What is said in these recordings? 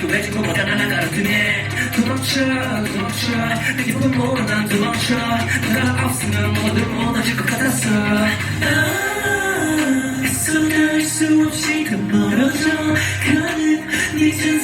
또 외지고 보다 하나 가로등에 도망쳐 도망쳐. 내 기분 모르 난 도망쳐. 내가 없으면 모두 무너질 것 같았어. 아, 애써 닿을 수 없이 더 멀어져 가는 네곁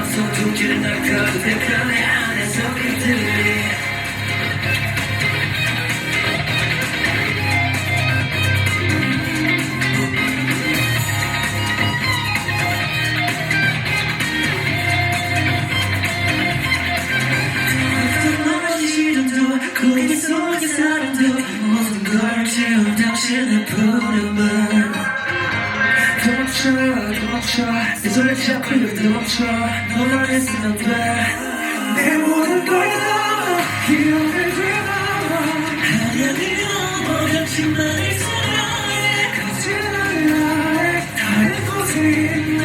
I'm Get in that car. 도망쳐 도망쳐 내 손을 잡고 멈춰 너만 했으면 돼내 모든 걸다 기억을 되돌아 하늘을 넘어 당신만을 사랑해 같은 하늘 다른 곳에 있네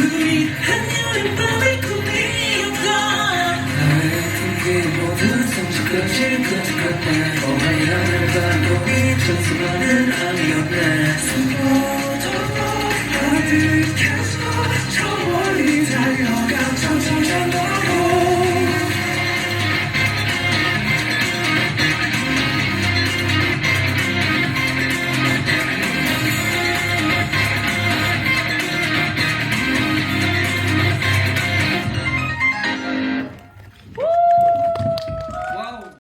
우리 한여름 밤의 꿈이었다 나의 꿈기 모든 성적까지 가져갔네 어머니 하늘 바라보니 천수만은 아니었네